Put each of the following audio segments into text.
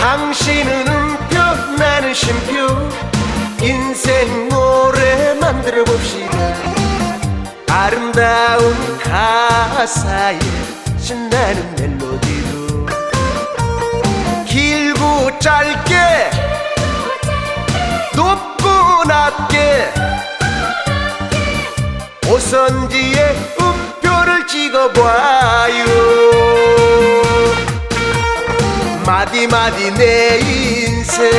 당신은 음표 나는 심표. 인생 노래 만들어 봅시다. 아름다운 가사에 신나는 멜로디로. 길고 짧게. 높고 낮게. 오선지에 마디마디 내 인생.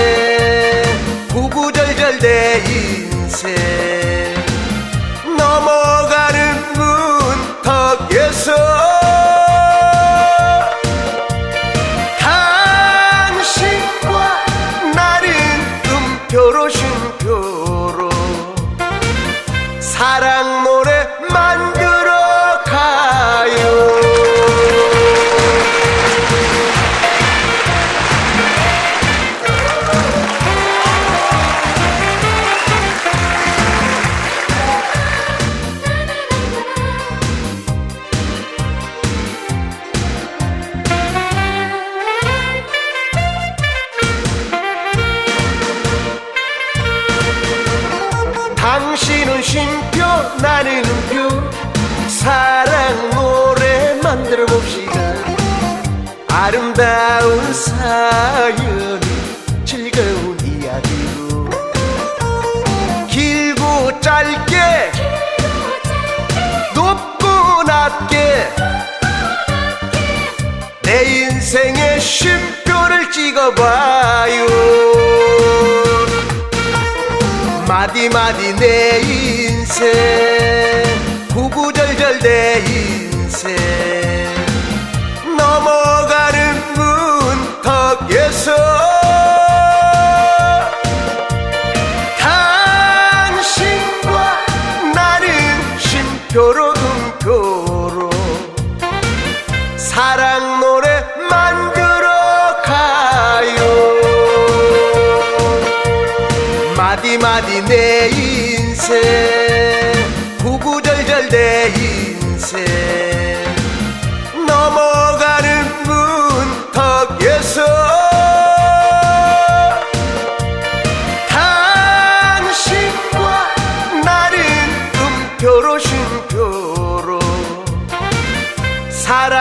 구구절절 내 인생. 넘어가는 문 턱에서 당신과 나는 음표로 쉼표 쉼표 나는 음표. 사랑 노래 만들어 봅시다. 아름다운 사연이 즐거운 이야기로 길고 짧게 높고 낮게. 내 인생의 쉼표를 찍어봐요 마디마디 내 인생. 구구절절 내 인생. 넘어가는 문턱에서 당신과 나는 쉼표로 음표로. 사랑 노래 만들 마디마디 내 인생. 구구절절 내 인생. 넘어가는 문턱에서 당신과 나는 음표로 심표로 살아